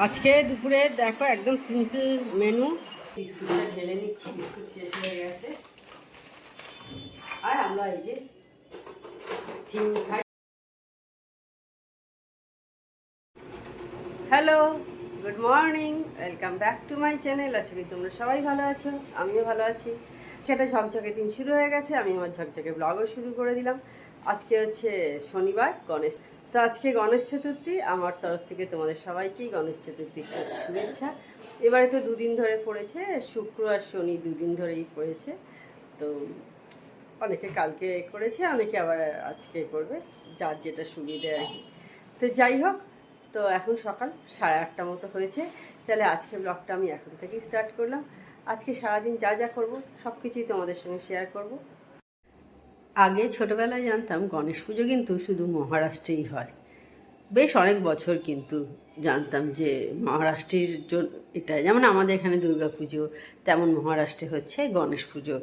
আজকে দুপুরে দেখো একদম সিম্পল মেনু বিস্কুটটা ঢেলে নিচ্ছি, বিস্কুট শেষ হয়ে গেছে। আর আমরা এই যে theme hello good morning welcome back to my channel আশা করি তোমরা সবাই ভালো আছো, আমিও ভালো আছি। সেটা ঝকঝকে দিন শুরু হয়ে গেছে, আমি আমার ঝকঝকে ব্লগও শুরু করে দিলাম। আজকে হচ্ছে শনিবার, গণেশ। তো আজকে গণেশ চতুর্থী, আমার তরফ থেকে তোমাদের সবাইকেই গণেশ চতুর্থীর শুভেচ্ছা। এবারে তো দুদিন ধরে পড়েছে, শুক্র আর শনি দুদিন ধরেই পড়েছে। তো অনেকে কালকে করেছে, অনেকে আবার আজকে করবে, যার যেটা সুবিধে আর কি। তো যাই হোক, তো এখন সকাল সাড়ে আটটা মতো হয়েছে। তাহলে আজকে ব্লগটা আমি এখন থেকেই স্টার্ট করলাম। আজকে সারাদিন যা যা করব সব কিছুই তোমাদের সঙ্গে শেয়ার করব। আগে ছোটবেলায় জানতাম গণেশ পুজো কিন্তু শুধু মহারাষ্ট্রেই হয়। বেশ অনেক বছর কিন্তু জানতাম যে মহারাষ্ট্রের জন্য এটা যেমন আমাদের এখানে দুর্গা পুজো, তেমন মহারাষ্ট্রে হচ্ছে গণেশ পুজো।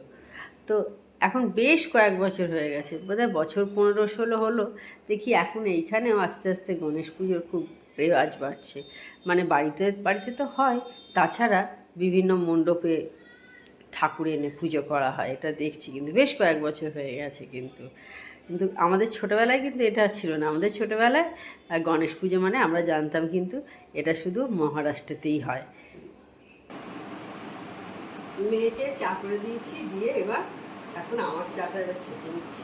তো এখন বেশ কয়েক বছর হয়ে গেছে। বোধহয় বছর পনেরো ষোলো হলো, দেখি এখন এইখানেও আস্তে আস্তে গণেশ পুজোর খুব রেওয়াজ বাড়ছে। মানে বাড়িতে বাড়িতে তো হয়, তাছাড়া বিভিন্ন মণ্ডপে ঠাকুর এনে পুজো করা হয়, এটা দেখছি কিন্তু, বেশ কয়েক বছর হয়ে গেছে কিন্তু। কিন্তু আমাদের ছোটোবেলায় কিন্তু এটা ছিল না। আমাদের ছোটোবেলায় গণেশ পুজো মানে আমরা জানতাম কিন্তু এটা শুধু মহারাষ্ট্রেতেই হয়। মেয়েকে চা করে দিয়েছি, দিয়ে এবার এখন আমার চাটা নিচ্ছি।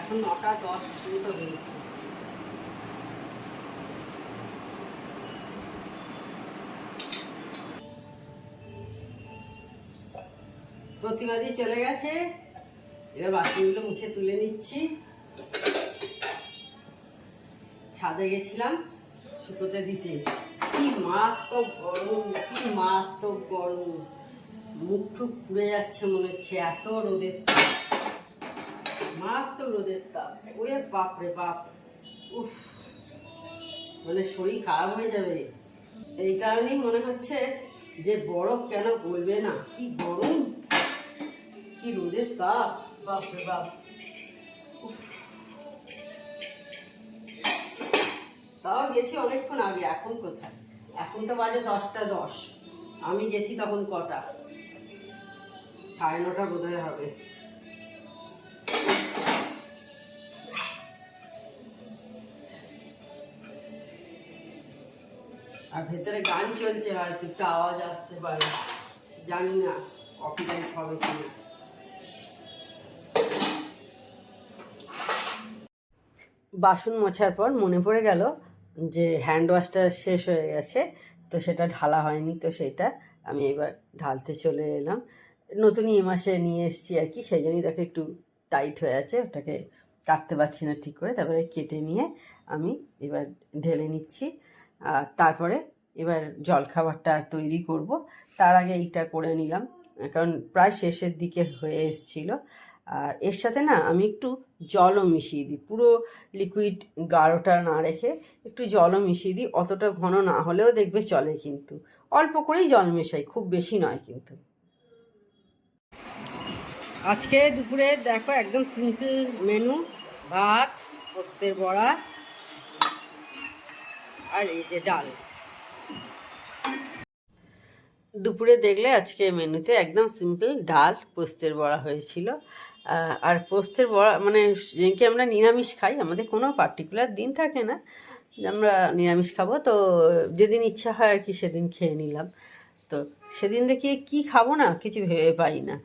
এখন নটা দশ মতো হয়েছে প্রতিবাদী চলে গেছে। এবার বাসনগুলো মুছে তুলে নিচ্ছি। ছাদে গেছিলাম শুকোতে দিতে। কি মারাত্মক গরম, কি মারাত্মক গরম। মুখ টুক পুড়ে যাচ্ছে মনে হচ্ছে, এত রোদের তাপ। মারাত্মক রোদের তাপ। ওরে বাপ রে বাপ। উফ। মানে শরীর খারাপ হয়ে যাবে। এই কারণেই মনে হচ্ছে যে বরফ কেন গলবে না? কি গরম। কি রোদের তাপ বাপ রে বাপ। তাও গেছি অনেকক্ষণ আগে, এখন কোথায়? এখন তো বাজে দশটা দশ। আমি গেছি তখন কটা? সাড়ে নটা বোধহয় হবে। আর ভেতরে গান চলছে হয়তো, একটু আওয়াজ আসতে পারে। জানি না কপিরাইট হবে কিনা। বাসন মোছার পর মনে পড়ে গেল যে হ্যান্ড ওয়াশটা শেষ হয়ে গেছে, তো সেটা ঢালা হয়নি, তো সেটা আমি এবার ঢালতে চলে এলাম। নতুনই এ মাসে নিয়ে এসেছি আর কি, সেই জন্যই দেখো একটু টাইট হয়ে আছে, ওটাকে কাটতে পারছি না ঠিক করে, তারপরে কেটে নিয়ে আমি এবার ঢেলে নিচ্ছি। আর তারপরে এবার জলখাবারটা তৈরি করব, তার আগে এইটা করে নিলাম। কারণ প্রায় শেষের দিকে হয়ে এসছিল। আর এর সাথে না আমি একটু জলও মিশিয়ে দিই। পুরো লিকুইড গাঢ়টা না রেখে একটু জলও মিশিয়ে দিই। অতটা ঘন না হলেও দেখবে চলে কিন্তু। অল্প করেই জল মেশাই, খুব বেশি নয় কিন্তু। আজকে দুপুরে দেখো একদম সিম্পল মেনু ভাত, পোস্তের বড়া আর এই যে ডাল। দুপুরে দেখলে আজকে মেনুতে একদম সিম্পল ডাল, পোস্তের বড়া হয়েছিল। আর পোস্তের বড়া মানে যেদিনকে আমরা নিরামিষ খাই, আমাদের কোনো পার্টিকুলার দিন থাকে না যে আমরা নিরামিষ খাব। তো যেদিন ইচ্ছা হয় আর কি সেদিন খেয়ে নিলাম। তো সেদিন দেখি কি খাব না, কিছু ভেবে পাই না।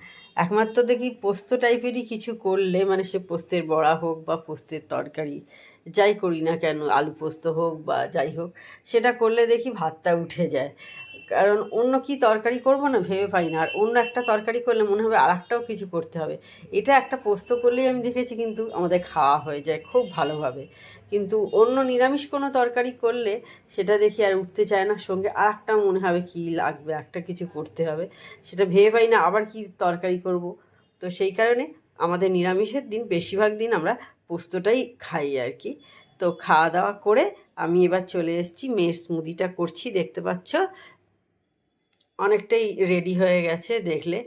একমাত্র দেখি পোস্ত টাইপেরই কিছু করলে মানে সে পোস্তের বড়া হোক বা পোস্তের তরকারি, যাই করি না কেন, আলু পোস্ত হোক বা যাই হোক, সেটা করলে দেখি ভাতটা উঠে যায়। কারণ অন্য কি তরকারি করব না ভেবে পাই না। আর অন্য একটা তরকারি করলে মনে হবে আর একটাও কিছু করতে হবে। এটা একটা পোস্ত করলেই আমি দেখেছি কিন্তু আমাদের খাওয়া হয়ে যায় খুব ভালোভাবে। কিন্তু অন্য নিরামিষ কোনো তরকারি করলে সেটা দেখি আর উঠতে চায় না। সঙ্গে আর একটা মনে হবে কি লাগবে একটা কিছু করতে হবে। সেটা ভেবে পাই না আবার কি তরকারি করব। তো সেই কারণে আমাদের নিরামিষের দিন, বেশিরভাগ দিন আমরা পোস্তটাই খাই আর কি। তো খাওয়া দাওয়া করে আমি এবার চলে এসেছি, মেয়ের স্মুদিটা করছি। দেখতে পাচ্ছ অনেকটাই রেডি হয়ে গেছে দেখলে।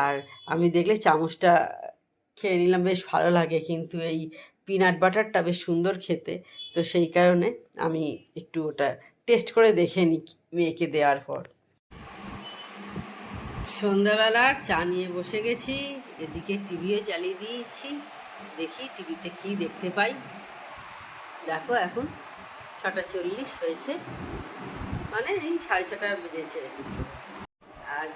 আর আমি দেখলে চামচটা খেয়ে নিলাম, বেশ ভালো লাগে কিন্তু এই পিনাট বাটারটা বেশ সুন্দর খেতে। তো সেই কারণে আমি একটু ওটা টেস্ট করে দেখে নিই মেয়েকে দেওয়ার পর। সন্ধ্যাবেলার চা নিয়ে বসে গেছি, এদিকে টিভিও চালিয়ে দিয়েছি। দেখি টিভিতে কি দেখতে পাই। দেখো এখন ছটা চল্লিশ হয়েছে। মানে এই সাড়ে ছটা বেজেছে। আর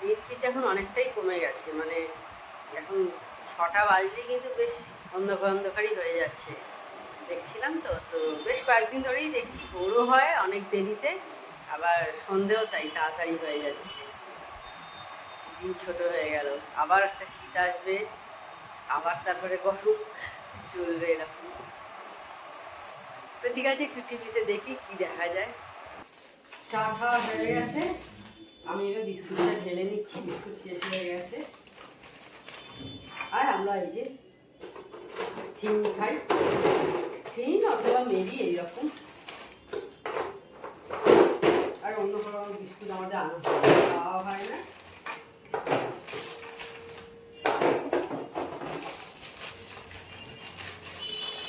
দিন কিন্তু এখন অনেকটাই কমে গেছে মানে এখন ছটা বাজলে কিন্তু বেশ অন্ধকার অন্ধকারই হয়ে যাচ্ছে। দেখছিলাম তো তো বেশ কয়েকদিন ধরেই দেখছি, ভোরও হয় অনেক দেরিতে, আবার সন্ধেও তাই তাড়াতাড়ি হয়ে যাচ্ছে। দিন ছোট হয়ে গেল, আবার একটা শীত আসবে, আবার তারপরে গরম চলবে এরকম। তো ঠিক আছে, একটু টিভিতে দেখি কি দেখা যায়। চা খাওয়া হয়ে গেছে। আমি এবার বিস্কুটটা ঢেলে নিচ্ছি বিস্কুট শেষ হয়ে গেছে। আর আমরা এই যে থিম খাই। থিম অথবা মেরি এইরকম। আর অন্য কোনো বিস্কুট আমাদের আনা খাওয়া হয় না।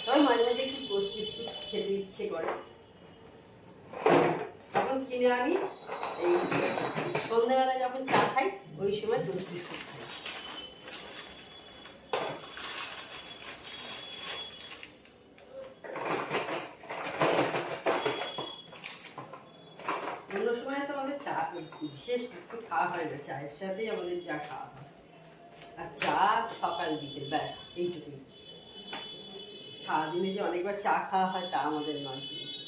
তবে মাঝে মাঝে একটু পোস্ট বিস্কুট খেতে ইচ্ছে করে। তখন কিনে আনি এই সন্ধ্যাবেলা যখন চা খাই, ওই সময় টোস্ট বিস্কুট খাই। অন্য সময় তো আমাদের চা, বিশেষ বিস্কুট খাওয়া হয় না। চায়ের সাথেই আমাদের চা খাওয়া হয়। আর চা সকাল বিকেল, ব্যাস, এইটুকুই। সারাদিনে যে অনেকবার চা খাওয়া হয় তা আমাদের নয়। কিন্তু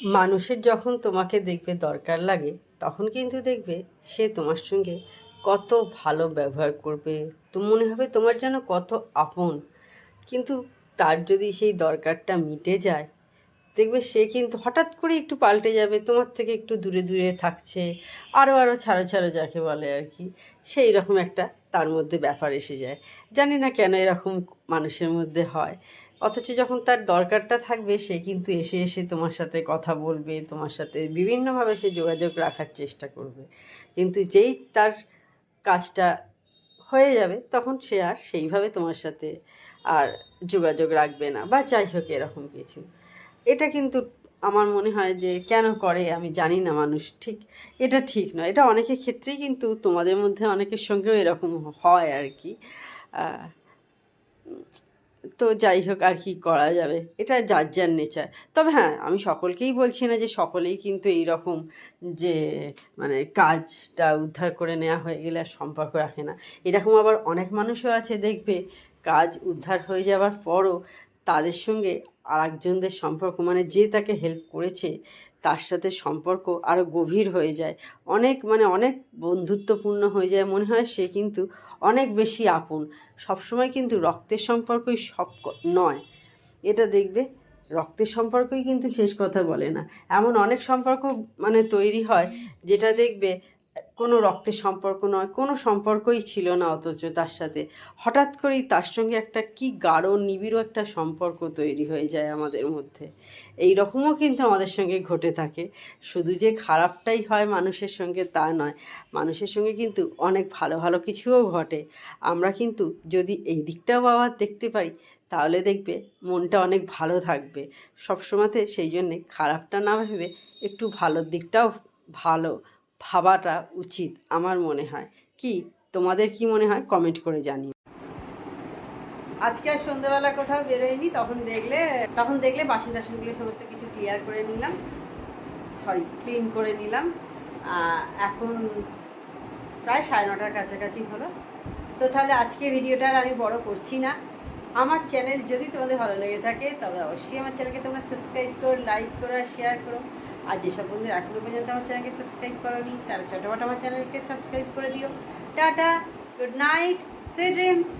মানুষের যখন তোমাকে দেখবে দরকার লাগে, তখন কিন্তু দেখবে সে তোমার সঙ্গে কত ভালো ব্যবহার করবে। তো মনে হবে তোমার যেন কত আপন। কিন্তু তার যদি সেই দরকারটা মিটে যায়, দেখবে সে কিন্তু হঠাৎ করে একটু পাল্টে যাবে, তোমার থেকে একটু দূরে দূরে থাকছে আরও আরও ছাড়ো ছাড়ো যাকে বলে আর কি। সেই রকম একটা তার মধ্যে ব্যাপার এসে যায়। জানি না কেন এরকম মানুষের মধ্যে হয়। অথচ যখন তার দরকারটা থাকবে, সে কিন্তু এসে এসে তোমার সাথে কথা বলবে, তোমার সাথে বিভিন্নভাবে সে যোগাযোগ রাখার চেষ্টা করবে। কিন্তু যেই তার কাজটা হয়ে যাবে, তখন সে আর সেইভাবে তোমার সাথে আর যোগাযোগ রাখবে না, বা যাই হোক এরকম কিছু। এটা কিন্তু আমার মনে হয় যে, কেন করে আমি জানি না মানুষ, ঠিক? এটা ঠিক নয়। এটা অনেকের ক্ষেত্রেই কিন্তু তোমাদের মধ্যে অনেকের সঙ্গেও এরকম হয় আর কি। তো যাই হোক আর কি করা যাবে। এটা যার যার নেচার তবে হ্যাঁ আমি সকলকেই বলছি না যে সকলেই কিন্তু এই রকম যে মানে কাজটা উদ্ধার করে নেওয়া হয়ে গেলে আর সম্পর্ক রাখে না। এরকম আবার অনেক মানুষও আছে দেখবে, কাজ উদ্ধার হয়ে যাওয়ার পরও তাদের সঙ্গে আর একজনদের সম্পর্ক মানে যে তাকে হেল্প করেছে, তার সাথে সম্পর্ক আরও গভীর হয়ে যায়। অনেক মানে অনেক বন্ধুত্বপূর্ণ হয়ে যায়, মনে হয় সে কিন্তু অনেক বেশি আপন। সবসময় কিন্তু রক্তের সম্পর্কই সব নয়। এটা দেখবে, রক্তের সম্পর্কই কিন্তু শেষ কথা বলে না। এমন অনেক সম্পর্ক মানে তৈরি হয়, যেটা দেখবে কোনো রক্তের সম্পর্ক নয়, কোনো সম্পর্কই ছিল না অথচ তার সাথে। হঠাৎ করেই তার সঙ্গে একটা কি গাঢ়, নিবিড় একটা সম্পর্ক তৈরি হয়ে যায় আমাদের মধ্যে। এই রকমও কিন্তু আমাদের সঙ্গে ঘটে থাকে। শুধু যে খারাপটাই হয় মানুষের সঙ্গে তা নয়, মানুষের সঙ্গে কিন্তু অনেক ভালো ভালো কিছুও ঘটে। আমরা কিন্তু যদি এই দিকটাও আবার দেখতে পারি, তাহলে দেখবে মনটা অনেক ভালো থাকবে। সবসময়তে সেই জন্যে খারাপটা না ভেবে একটু ভালোর দিকটাও ভালো ভাবাটা উচিত আমার মনে হয়। কি, তোমাদের কি মনে হয়? কমেন্ট করে জানিও। আজকে আর সন্ধ্যাবেলা কোথাও বেরোয়নি, তখন দেখলে তখন দেখলে বাসন টাসনগুলো সমস্ত কিছু ক্লিয়ার করে নিলাম। সরি ক্লিন করে নিলাম। এখন প্রায় সাড়ে নটার কাছাকাছি হলো। তো তাহলে আজকে ভিডিওটা আর আমি বড় করছি না। আমার চ্যানেল যদি তোমাদের ভালো লেগে থাকে, তবে অবশ্যই আমার চ্যানেলকে তোমরা সাবস্ক্রাইব করো লাইক করো, আর শেয়ার করো। আর যেসব বন্ধু এখনও পর্যন্ত আমার চ্যানেলকে সাবস্ক্রাইব করনি তারা ছোটোমাটো আমার চ্যানেলকে সাবস্ক্রাইব করে দিও। Tata good night sweet dreams